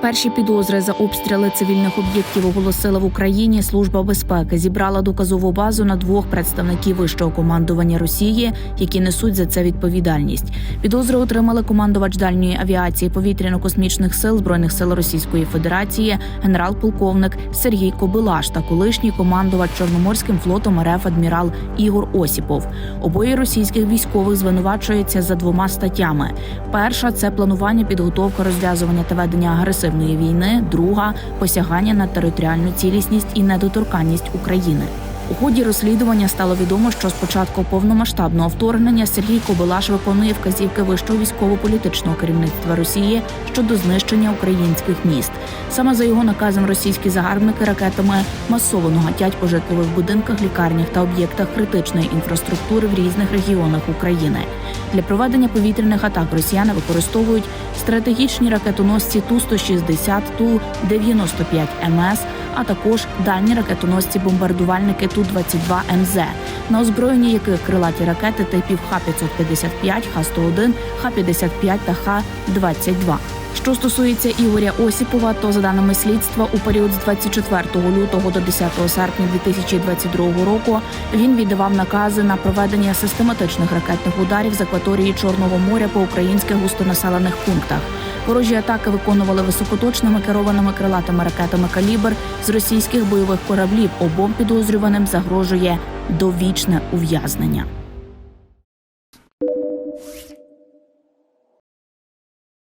Перші підозри за обстріли цивільних об'єктів оголосила в Україні. Служба безпеки зібрала доказову базу на двох представників вищого командування Росії, які несуть за це відповідальність. Підозри отримали командувач дальньої авіації повітряно-космічних сил збройних сил Російської Федерації, генерал-полковник Сергій Кобилаш та колишній командувач Чорноморським флотом РФ адмірал Ігор Осіпов. Обоє російських військових звинувачуються за двома статтями: перша це планування, підготовка, розв'язування та ведення агресивної війни. Друга посягання на територіальну цілісність і недоторканність України. У ході розслідування стало відомо, що з початку повномасштабного вторгнення Сергій Кобилаш виконує вказівки вищого військово-політичного керівництва Росії щодо знищення українських міст. Саме за його наказом російські загарбники ракетами масово нагатять по житлових будинках, лікарнях та об'єктах критичної інфраструктури в різних регіонах України. Для проведення повітряних атак росіяни використовують стратегічні ракетоносці Ту-160, Ту-95 МС, а також дальні ракетоносці-бомбардувальники Ту-22 МЗ, на озброєнні яких крилаті ракети типів Х-555, Х-101, Х-55 та Х-22. Що стосується Ігоря Осіпова, то за даними слідства, у період з 24 лютого до 10 серпня 2022 року він віддавав накази на проведення систематичних ракетних ударів з акваторії Чорного моря по українських густонаселених пунктах. Ворожі атаки виконували високоточними керованими крилатими ракетами калібр з російських бойових кораблів. Обом підозрюваним загрожує довічне ув'язнення.